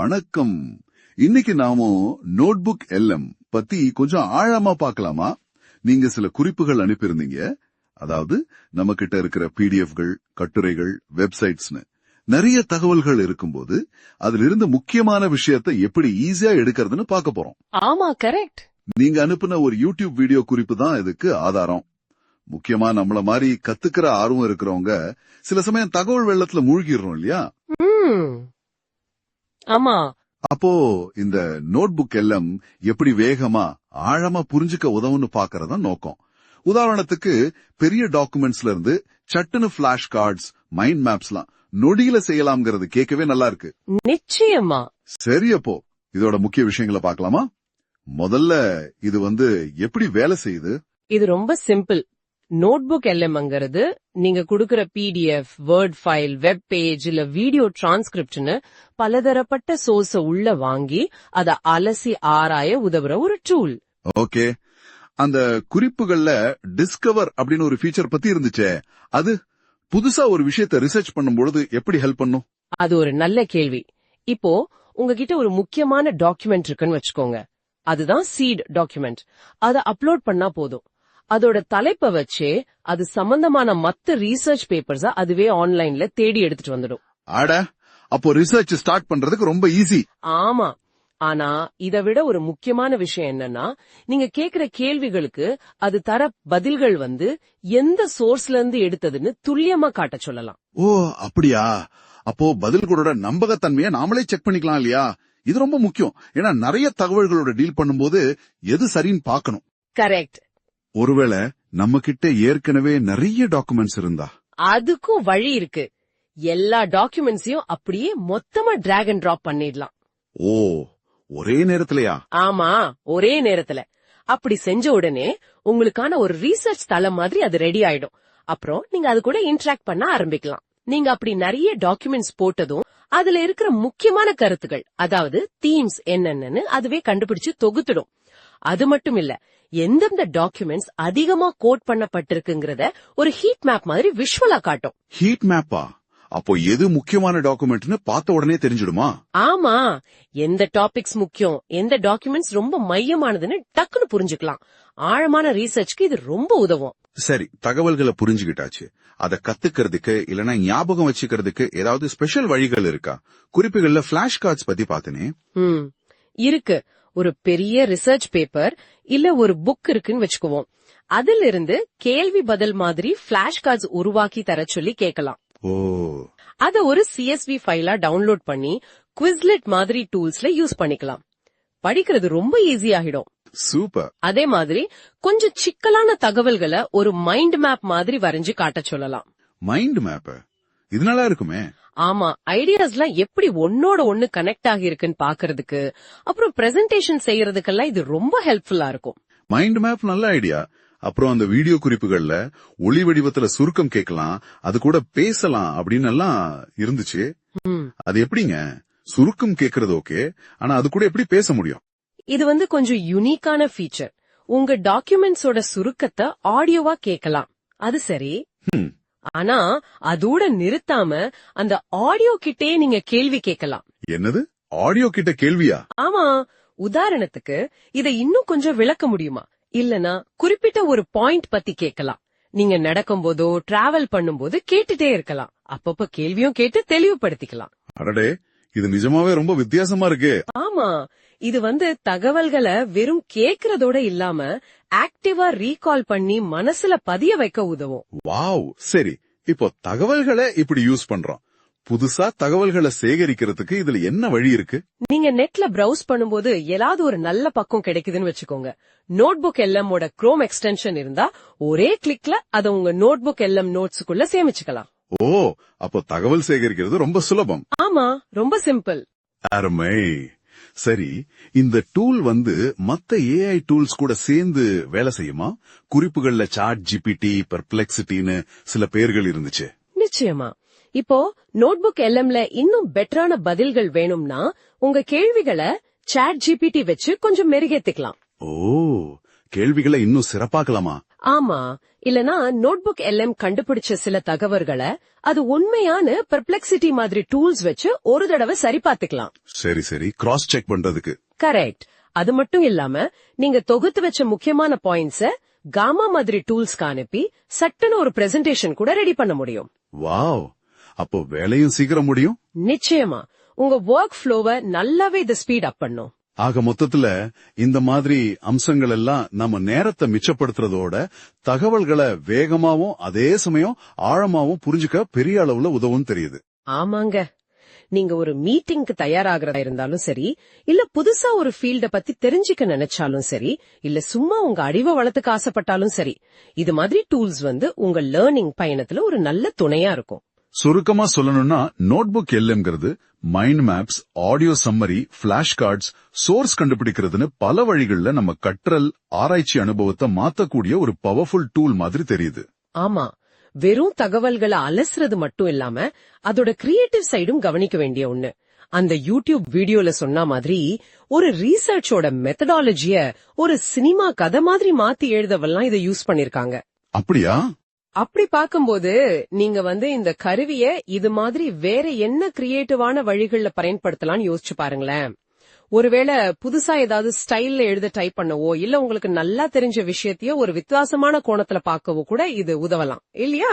வணக்கம். இன்னைக்கு நாம நோட்புக் எல்எம் பத்தி கொஞ்சம் ஆழமா பார்க்கலாமா? நீங்க சில குறிப்புகள் அனுப்பியிருந்தீங்க. அதாவது நம்ம கிட்ட இருக்கிற பிடிஎஃப்கள் கட்டுரைகள் வெப்சைட்ஸ்னு நிறைய தகவல்கள் இருக்கும்போது அதுல இருந்து முக்கியமான விஷயத்தை எப்படி ஈஸியா எடுக்கிறதுன்னு பார்க்க போறோம். ஆமா கரெக்ட். நீங்க அனுப்புன ஒரு யூடியூப் வீடியோ குறிப்பு தான் இதுக்கு ஆதாரம். முக்கியமா நம்மள மாதிரி கத்துக்கிற ஆர்வம் இருக்கிறவங்க சில சமயம் தகவல் வெள்ளத்துல மூழ்கிடுறோம் இல்லையா? ஆமா. அப்போ இந்த நோட்புக் எல்லாம் எப்படி வேகமா ஆழமா புரிஞ்சுக்க உதவுன்னு பாக்குறதா நோக்கம். உதாரணத்துக்கு பெரிய டாக்குமெண்ட்ஸ்ல இருந்து சட்டுன்னு பிளாஷ் கார்ட்ஸ் மைண்ட் மேப்ஸ்லாம் நொடியில செய்யலாம்ங்கிறது கேட்கவே நல்லா இருக்கு. நிச்சயமா. சரி அப்போ இதோட முக்கிய விஷயங்களை பார்க்கலாமா? முதல்ல இது வந்து எப்படி வேலை செய்யுது? இது ரொம்ப சிம்பிள். நோட்புக் எல்எம்ங்கிறது நீங்க குடுக்கிற PDF word file web page இல்ல வீடியோ டிரான்ஸ்கிரிப்ட்னு பலதரப்பட்ட சோர்ஸ உள்ள வாங்கி அத அலசி ஆராய உதவுற ஒரு டூல் ஓகே. அந்த குறிப்புகள்ல டிஸ்கவர் அப்படின்னு ஒரு ஃபீச்சர் பத்தி இருந்துச்சே அது புதுசா ஒரு விஷயத்தை ரிசர்ச் பண்ணும்பொழுது எப்படி ஹெல்ப் பண்ணும்? அது ஒரு நல்ல கேள்வி. இப்போ உங்ககிட்ட ஒரு முக்கியமான டாக்குமெண்ட் இருக்குன்னு வச்சுக்கோங்க. அதுதான் சீட் டாக்குமெண்ட் அத அப்லோட் பண்ணா போதும். அதோட தலைப்பை வச்சே அது சம்பந்தமான மத்த ரீசர்ச் பேப்பர்ஸ அதுவே ஆன்லைன்ல தேடி எடுத்துட்டு வந்துடும். ஆட அப்போ ரிசர்ச் ஸ்டார்ட் பண்றதுக்கு ரொம்ப ஈஸி ஆமா. ஆனா இத விட ஒரு முக்கியமான விஷயம் என்னன்னா நீங்க கேக்குற கேள்விகளுக்கு அது தர பதில்கள் வந்து எந்த சோர்ஸ்ல இருந்து எடுத்ததுன்னு துல்லியமா காட்ட சொல்லலாம். ஓ அப்படியா? அப்போ பதில்களோட நம்பகத்தன்மையை நாமளே செக் பண்ணிக்கலாம் இல்லையா? இது ரொம்ப முக்கியம். ஏன்னா நிறைய தகவல்களோட டீல் பண்ணும்போது எது சரின்னு பார்க்கணும். கரெக்ட் ஒருவேளை நம்ம கிட்ட ஏற்கனவே நிறைய டாக்குமெண்ட்ஸ் இருந்தா? அதுக்கும் வழி இருக்கு. எல்லா டாக்குமெண்ட்ஸையும் அப்படியே மொத்தமா டிராக் அண்ட் டிராப் பண்ணிடலாம். ஓ ஒரே நேரத்திலயா? ஆமா ஒரே நேரத்துல. அப்படி செஞ்ச உடனே உங்களுக்கான ஒரு ரீசர்ச் தளம் மாதிரி அது ரெடி ஆயிடும். அப்புறம் நீங்க அது கூட இன்டராக்ட் பண்ண ஆரம்பிக்கலாம். நீங்க அப்படி நிறைய டாக்குமெண்ட்ஸ் போட்டதும் அதுல இருக்கிற முக்கியமான கருத்துகள் அதாவது தீம்ஸ் என்னென்னு அதுவே கண்டுபிடிச்சு தொகுத்துடும். அது மட்டும் இல்ல எந்தெந்த டாக்குமெண்ட்ஸ் அதிகமா கோட் பண்ணப்பட்டிருக்குங்கிறத ஒரு ஹீட் மேப் மாதிரி விஷுவலா காட்டும். ஹீட் மேப்பா அப்போ எது முக்கியமான டாக்குமெண்ட்னு பார்த்த உடனே தெரிஞ்சிடுமா? ஆமா எந்த டாபிக்ஸ் முக்கியம் எந்த டாக்குமெண்ட்ஸ் ரொம்ப மையமானதுன்னு டக்குன்னு புரிஞ்சுக்கலாம். ஆழமான ரீசர்ச்க்கு இது ரொம்ப உதவும். சரி தகவல்களை புரிஞ்சுகிட்டாச்சு அத கத்துக்கிறதுக்கு இல்லனா ஞாபகம் வச்சுக்கிறதுக்கு ஏதாவது ஸ்பெஷல் வழிகள் இருக்கா? குறிப்புகள்ல பிளாஷ் கார்ட்ஸ் பத்தி பார்த்தனே. ம் இருக்கு. ஒரு பெரிய ரிசர்ச் பேப்பர் இல்ல ஒரு புக் இருக்குன்னு வச்சுக்குவோம். அதுல இருந்து கேள்வி பதில் மாதிரி பிளாஷ் கார்ட்ஸ் உருவாக்கி தர சொல்லி கேட்கலாம். அத ஒரு சிஎஸ்வி ஃபைலா டவுன்லோட் பண்ணி குவிஸ்லெட் மாதிரி டூல்ஸ்ல யூஸ் பண்ணிக்கலாம். படிக்கிறது ரொம்ப ஈஸி ஆகிடும். சூப்பர். அதே மாதிரி கொஞ்சம் சிக்கலான தகவல்களை ஒரு மைண்ட் மேப் மாதிரி வரைஞ்சு காட்ட சொல்லலாம். மைண்ட் மேப் இது நல்லா இருக்குமே. ஆமா ஐடியாஸ்லாம் எப்படி ஒன்னோட ஒண்ணு கனெக்ட் ஆகி இருக்குன்னு பாக்குறதுக்கு அப்புறம் பிரசன்டேஷன் செய்யறதுக்கெல்லாம் இது ரொம்ப ஹெல்ப்ஃபுல்லா இருக்கும். மைண்ட் மேப் நல்ல ஐடியா அப்புறம் அந்த வீடியோ குறிப்புகள்ல ஒளி வடிவத்துல சுருக்கம் கேட்கலாம் அது கூட பேசலாம் அப்படின்னு எல்லாம் இருந்துச்சு. அது எப்படிங்க? சுருக்கம் கேக்குறது ஓகே ஆனா அது கூட எப்படி பேச முடியும்? இது வந்து கொஞ்சம் யுனிக்கான ஃபீச்சர் உங்க டாக்குமெண்ட்ஸோட சுருக்கத்தை ஆடியோவா கேட்கலாம். அது சரி. ஆனா அதோட நிறுத்தாம அந்த ஆடியோ கிட்டே நீங்க கேள்வி கேட்கலாம். என்னது? ஆடியோ கிட்ட கேள்வியா? ஆமா உதாரணத்துக்கு இதை இன்னும் கொஞ்சம் விளக்க முடியுமா? இல்லனா குறிப்பிட்ட ஒரு பாயிண்ட் பத்தி கேட்கலாம். நீங்க நடக்கும் போதோ டிராவல் பண்ணும்போது கேட்டுட்டே இருக்கலாம். அப்பப்ப கேள்வியும் கேட்டு தெளிவுபடுத்திக்கலாம். அடடே இது நிஜமாவே ரொம்ப வித்தியாசமா இருக்கு. ஆமா இது வந்து தகவல்களை வெறும் கேக்குறதோட இல்லாம ஆக்டிவா ரீகால் பண்ணி மனசுல பதிய வைக்க உதவும். வாவ் சரி. இப்போ தகவல்களை இப்படி யூஸ் பண்றோம். புதுசா தகவல்களை சேகரிக்கிறதுக்கு இதுல என்ன வழி இருக்கு? நீங்க நெட்ல பிரவுஸ் பண்ணும்போது ஏதாவது ஒரு நல்ல பக்கம் கிடைக்குதுன்னு வச்சுக்கோங்க. நோட்புக் எல்எம்மோட குரோம் எக்ஸ்டென்ஷன் இருந்தா ஒரே கிளிக்ல அத உங்க நோட்புக் எல்எம் நோட்ஸுக்குள்ள சேமிச்சுக்கலாம். ஓ அப்போ தகவல் சேகரிக்கிறது ரொம்ப சுலபம். ஆமா ரொம்ப சிம்பிள். அருமை. சரி இந்த டூல் வந்து மத்த ஏஐ டூல்ஸ் கூட சேர்ந்து வேலை செய்யுமா? குறிப்புகள்ல சாட் ஜிபிடி பெர்ப்ளெக்சிட்டின்னு சில பேர்கள் இருந்துச்சு. நிச்சயமா. இப்போ நோட்புக் எல்எம்ல இன்னும் பெட்டரான பதில்கள் வேணும்னா உங்க கேள்விகளை சாட் ஜிபிடி வச்சு கொஞ்சம் மெருகேத்திக்கலாம். ஓ கேள்விகளை இன்னும் சிறப்பாக்கலாமா? ஆமா இல்லனா நோட்புக் எல்எம் கண்டுபிடிச்ச சில தகவல்களை அது உண்மையான பெர்ப்ளெக்சிட்டி மாதிரி டூல்ஸ் வச்சு ஒரு தடவை சரி பார்த்துக்கலாம் சரி சரி. கிராஸ் செக் பண்றதுக்கு. கரெக்ட். அது மட்டும் இல்லாம நீங்க தொகுத்து வச்ச முக்கியமான பாயிண்ட்ஸ காமா மாதிரி டூல்ஸ்க்கு அனுப்பி சட்டுன்னு ஒரு பிரசன்டேஷன் கூட ரெடி பண்ண முடியும். வாவ். அப்போ வேலையும் சீக்கிரம் முடியும்? நிச்சயமா. உங்க ஒர்க் ஃப்ளோவை நல்லாவே இது ஸ்பீட் அப் பண்ணும். ஆக மொத்தத்துல இந்த மாதிரி அம்சங்கள் எல்லாம் நம்ம நேரத்தை மிச்சப்படுத்துறதோட தகவல்களை வேகமாவும் அதே சமயம் ஆழமாவும் புரிஞ்சுக்க பெரிய அளவுல உதவும் தெரியுது. ஆமாங்க. நீங்க ஒரு மீட்டிங்க்கு தயாராகிறதா இருந்தாலும் சரி இல்ல புதுசா ஒரு ஃபீல்ட பத்தி தெரிஞ்சுக்க நினைச்சாலும் சரி இல்ல சும்மா உங்க அறிவை வளர்த்துக்க ஆசைப்பட்டாலும் சரி இது மாதிரி டூல்ஸ் வந்து உங்க லேர்னிங் பயணத்துல ஒரு நல்ல துணையா இருக்கும். சுருக்கமா சொல்லணும்னா notebook எல்எம்ங்கிறது mind maps audio summary flash cards source கண்டுபிடிக்கிறதுன்னு பல வழிகள்ல நம்ம கற்றல் ஆராய்ச்சி அனுபவத்தை மாத்தக்கூடிய ஒரு பவர்ஃபுல் டூல் மாதிரி தெரியுது. ஆமா. வெறும் தகவல்களை அலசுறது மட்டும் இல்லாம அதோட கிரியேட்டிவ் சைடும் கவனிக்க வேண்டிய ஒண்ணு. அந்த யூடியூப் வீடியோல சொன்ன மாதிரி ஒரு ரீசர்ச்சோட மெத்தடாலஜிய ஒரு சினிமா கதை மாதிரி மாத்தி எழுதவெல்லாம் இதை யூஸ் பண்ணிருக்காங்க. அப்படியா? அப்படி பார்க்கும்போது நீங்க வந்து இந்த கருவிய இது மாதிரி வேற என்ன கிரியேட்டிவான வழிகள்ல பயன்படுத்தலாம்னு யோசிச்சு பாருங்களேன். ஒருவேளை புதுசா ஏதாவது ஸ்டைல்ல எழுத டைப் பண்ணவோ இல்ல உங்களுக்கு நல்லா தெரிஞ்ச விஷயத்தையோ ஒரு வித்தியாசமான கோணத்துல பார்க்கவோ கூட இது உதவலாம். இல்லையா?